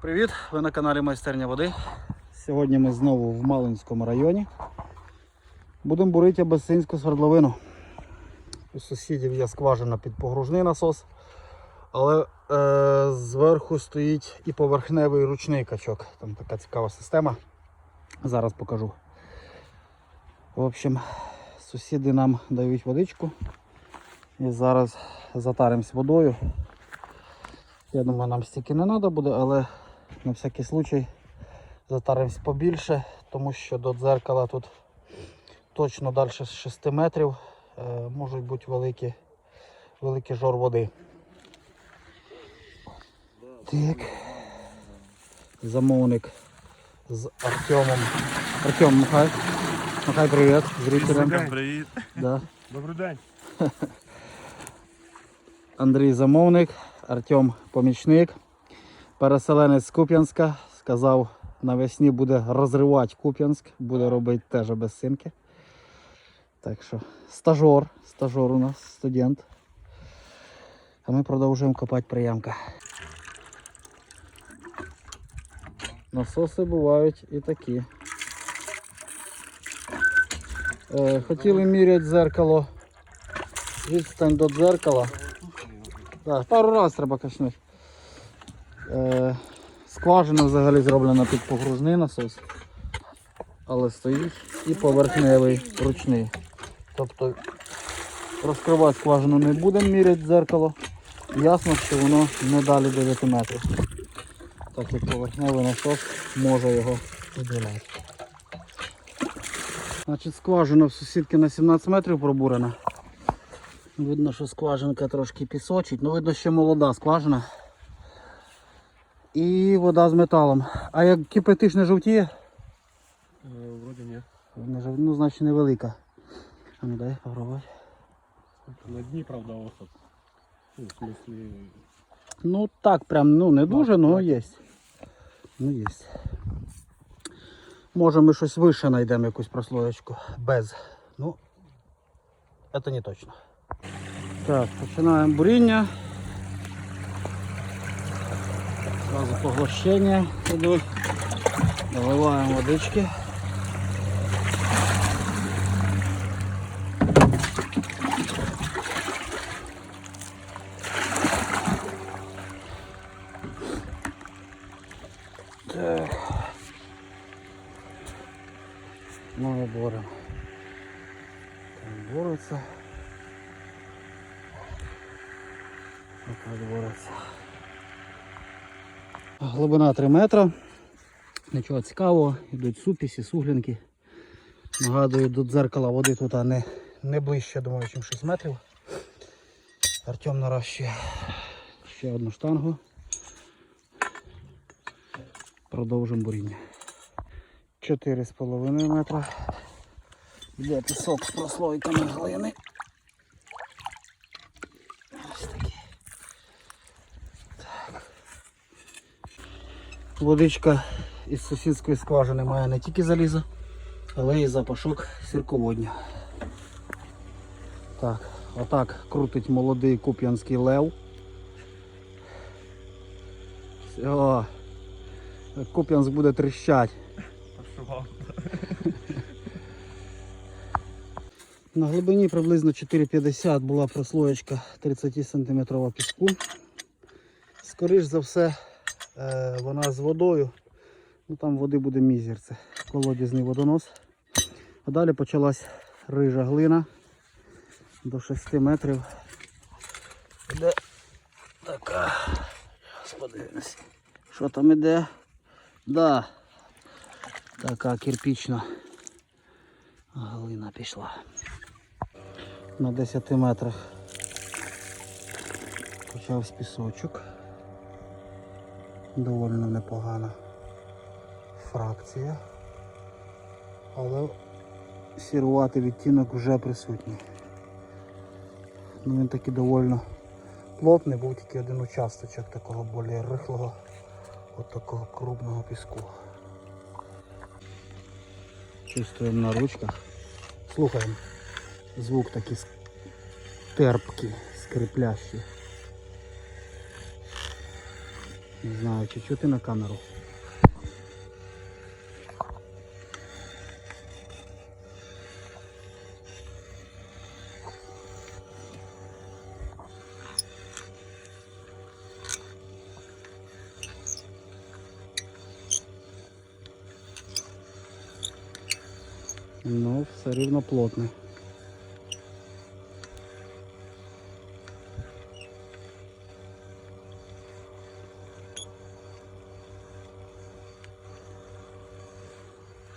Привіт! Ви на каналі Майстерня води. Сьогодні ми знову в Малинському районі. Будемо бурити абасинську свердловину. У сусідів є скважина під погружний насос, але е, зверху стоїть і поверхневий ручний качок. Там така цікава система. Зараз покажу. В общем, сусіди нам дають водичку. І зараз затаримось водою. Я думаю, нам стільки не треба буде, але на всякий случай затаримось побільше, тому що до дзеркала тут точно далі з 6 метрів е, можуть бути великі, великий жор води. Так. Замовник з Артемом. Артем, махай. Махай привіт зрителям. Привіт. Да. Добрий день. Андрій замовник, Артем помічник, переселенець з Куп'янська. Сказав, навесні буде розривати Куп'янськ, буде робити теж без синки. Так що стажор, стажор у нас, студент. А ми продовжуємо копати приямка. Насоси бувають і такі. Е, хотіли міряти дзеркало. Відстань до дзеркала. Так, пару разів треба качнути. Е, скважина взагалі зроблена під погружний насос. Але стоїть і поверхневий ручний. Тобто розкривати скважину не будемо міряти дзеркало. Ясно, що воно не далі 9 метрів. Так як поверхневий насос може його піднімати. Значить, скважина в сусідки на 17 метрів пробурена. Видно, що скважинка трошки пісочить, ну видно, що молода скважина. І вода з металом. А як кипятиш не жовтіє? Вроді ні. Не жов... Ну, значить невелика. А ну дай попробувати. На дні, правда, осад. Ну, в смислі, Ну так, прям ну не дуже, але є. Ну є. Може ми щось вище знайдемо якусь прослоєчку. Без. Ну, це не точно. Так, починаємо буріння. Зразу поглощення йдуть. Наливаємо водички. Так. Ну і боремо. Там бореться. Опять бореться. Глибина 3 метра. Нічого цікавого, йдуть супісі, суглінки. Нагадую, до дзеркала води тут не, не ближче, думаю, ніж 6 метрів. Артем наращує ще одну штангу. Продовжимо буріння. 4,5 метра. Йде пісок з прослойками глини. Ось такі. Так. Водичка із сусідської скважини має не тільки залізо, але й запашок сірководня. Так, отак крутить молодий куп'янський лев. Все. Куп'янськ буде тріщать. На глибині приблизно 4,50 була прослоєчка 30 см піску. Скоріш за все, вона з водою. Ну Там води буде мізер, це колодязний водонос. А далі почалась рижа глина до 6 метрів. Іде така. Господи, що там іде? Да. Така кирпічна глина пішла на 10 метрах почався пісочок. Доволі непогана фракція. Але сіруватий відтінок вже присутній. Ну, він такий доволі плотний, був тільки один участочок такого більш рихлого, от такого крупного піску. Чувствуємо на ручках. Слухаємо. Звук такий терпкий, скриплящий. Не знаю, чи чути на камеру. Ну, все рівно плотне.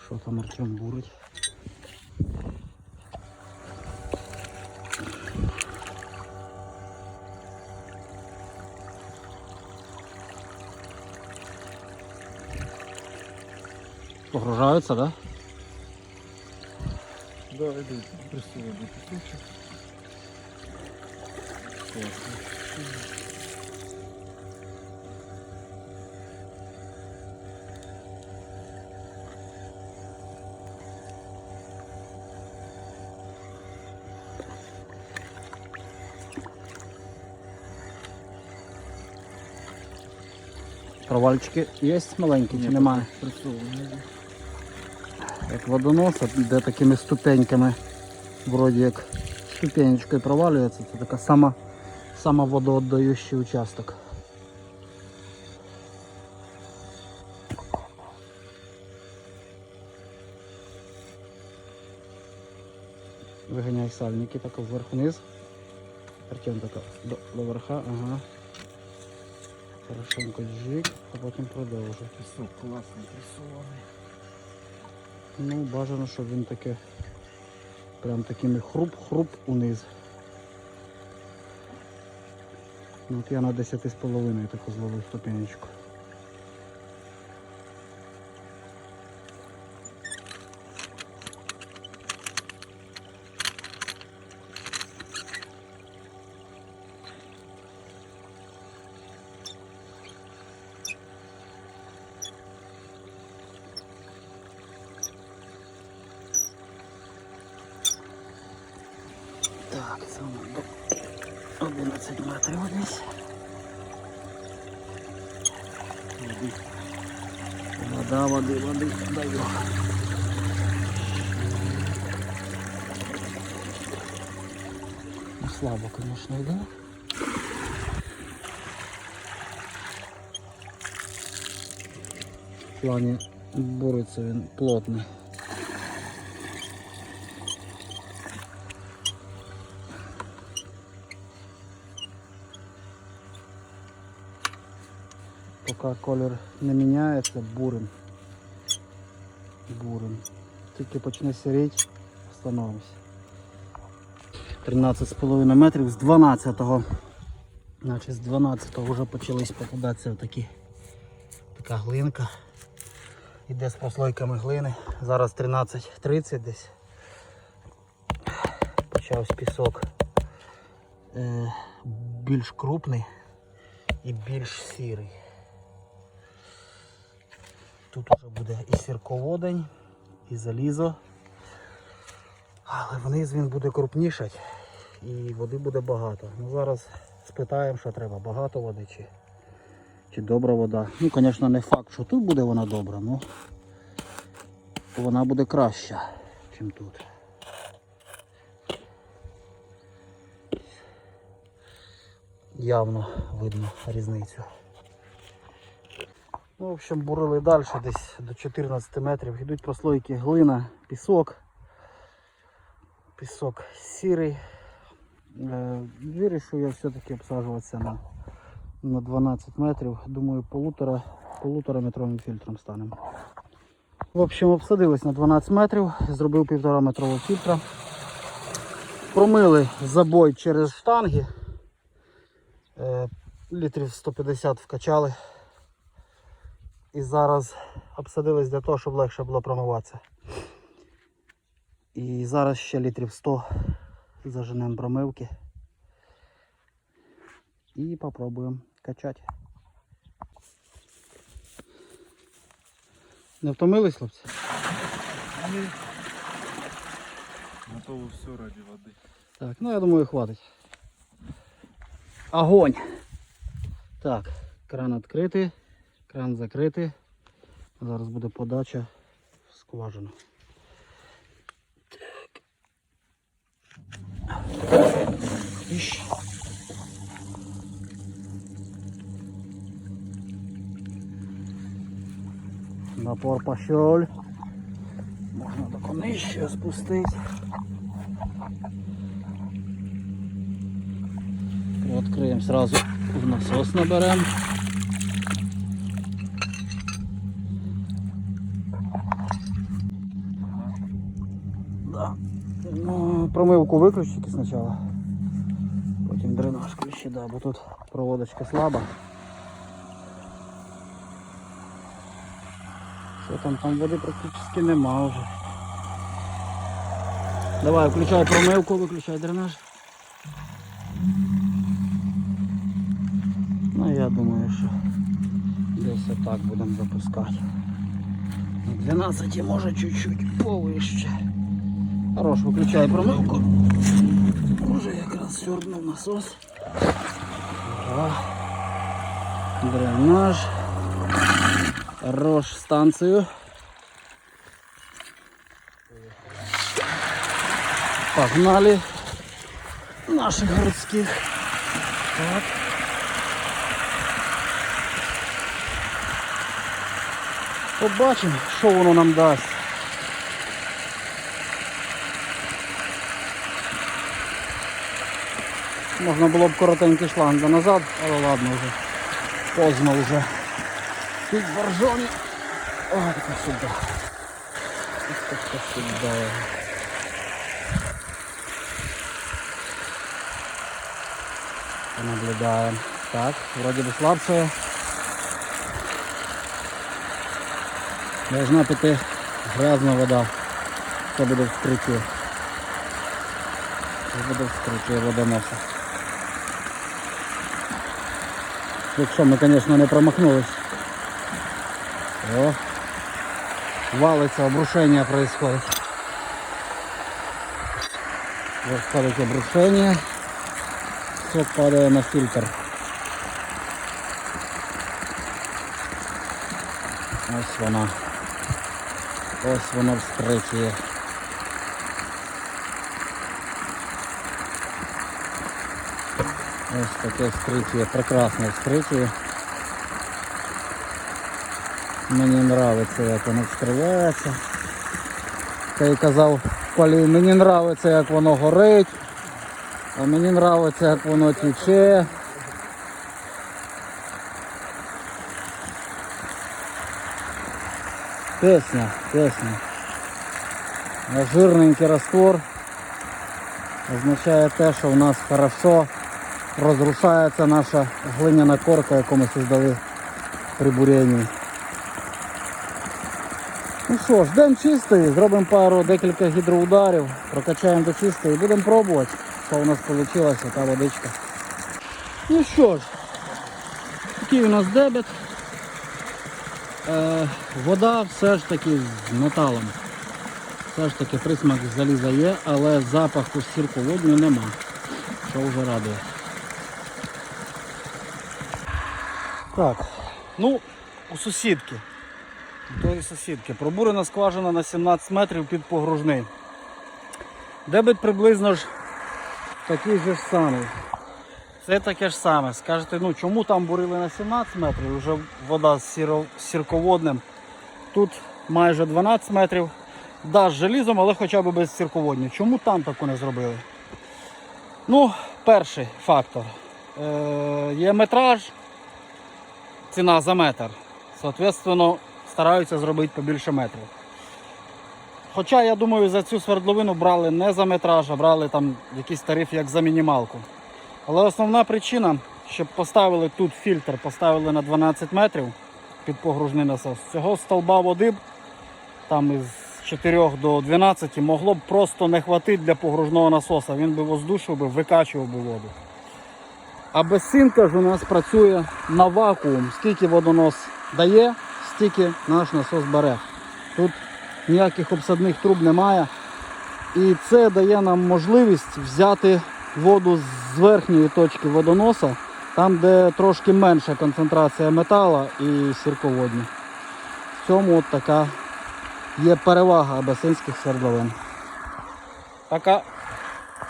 Що там Артем бурить? Погружаються, да? Да, присунути пісочок. Класно. Провальчики є маленькі чи немає? Присунути. Як водонос, де такими ступеньками, вроді як ступенечкою провалюється, це така сама, сама водоотдаючий участок. Виганяй сальники так вверх-вниз. Артем так до, до верха, ага. Хорошенько джик, а потім продовжуй. Пісок класний присуваний. Ну, бажано, щоб він таке прям такими хруп-хруп униз. Ну, от я на 10,5 таку зловив ступенечку. 11 метрів десь. Води. Вода, води, води, даю. Ну, слабо, конечно, йде. В плані бореться він плотний. Поки колір не міняється, бурим. Бурим. Тільки почне сіріти, встановимося. 13,5 метрів з 12-го. Значить з 12-го вже почались попадатися такі така глинка. Іде з прослойками глини. Зараз 13.30 десь. Почався пісок е, більш крупний і більш сірий. Тут вже буде і сірководень, і залізо. Але вниз він буде крупнішати і води буде багато. Ну, зараз спитаємо, що треба, багато води чи, чи добра вода. Ну, звісно, не факт, що тут буде вона добра, але вона буде краща, ніж тут. Явно видно різницю. Ну, в общем, бурили далі, десь до 14 метрів. Йдуть прослойки глина, пісок. Пісок сірий. Е, Вирішив я все-таки обсаджуватися на, на 12 метрів. Думаю, полутора, полутора метровим фільтром станемо. В общем, обсадились на 12 метрів, зробив півтора метрового фільтра. Промили забой через штанги. Е, Літрів 150 вкачали. І зараз обсадились для того, щоб легше було промиватися. І зараз ще літрів 100 заженемо промивки. І попробуємо качати. Не втомились, хлопці? Готово все ради води. Так, ну я думаю, хватить. Огонь. Так, Кран відкритий, кран закритий. Зараз буде подача в скважину. Так. Іщ. Напор пошел. Можна тако нижче спустити. Відкриємо сразу в насос наберемо. Да. Ну, промивку виключити спочатку. Потім дренаж включи, да, бо тут проводочка слаба. Що там, там води практично нема вже. Давай, включай промивку, виключай дренаж. Ну я думаю, що десь отак будемо запускати. На 12 може чуть-чуть повище. Хорош, виключай промивку. Уже якраз сьорбнув насос. Дренаж. Хорош станцію. Погнали наших городских. Так. Побачимо, що воно нам дасть. Можна було б коротенький шланг назад, але ладно вже. Поздно вже. Під боржоні. Ой, так сюди. Так сюди. Понаблюдаем. Так, вроде бы слабшая. Должна піти грязна вода. Це буде вскриття. Це буде вскриття водоноса. Якщо ми, звісно, не промахнулись. О, валиться, обрушение происходит. Происходит обрушение. Все падає на фильтр. Ось вона. Ось воно вскриття. Ось таке вскриття, прекрасне вскриття. Мені подобається, як воно вскривається. Та й казав мені подобається, як воно горить. А мені подобається, як воно тече. Песня, песня. Жирненький раствор означає те, що в нас хорошо розрушається наша глиняна корка, яку ми создали при бурінні. Ну що ж, день чистий, зробимо пару декілька гідроударів, прокачаємо до чистої і будемо пробувати, що у нас вийшло, та водичка. Ну що ж, такий у нас дебет. Е, вода все ж таки з металом. Все ж таки присмак заліза є, але запаху сірководню нема. Що вже радує. Так, ну, у сусідки. У тої сусідки. Пробурена скважина на 17 метрів під погружний. Дебет приблизно ж такий же ж самий. Це таке ж саме. Скажете, ну чому там бурили на 17 метрів, вже вода з сіро- сірководним. Тут майже 12 метрів. Да, з желізом, але хоча б без сірководня. Чому там таку не зробили? Ну, перший фактор. Е, є метраж, ціна за метр. Соответственно, стараються зробити побільше метрів. Хоча, я думаю, за цю свердловину брали не за метраж, а брали там якийсь тариф як за мінімалку. Але основна причина, щоб поставили тут фільтр, поставили на 12 метрів під погружний насос. Цього столба води там із 4 до 12 могло б просто не хватити для погружного насоса. Він би воздушив би, викачував би воду. А безсинка ж у нас працює на вакуум. Скільки водонос дає, стільки наш насос бере. Тут ніяких обсадних труб немає. І це дає нам можливість взяти воду з верхньої точки водоноса Там, де трошки менша концентрація метала і сірководні. В цьому от така є перевага абасинських свердловин. Пока.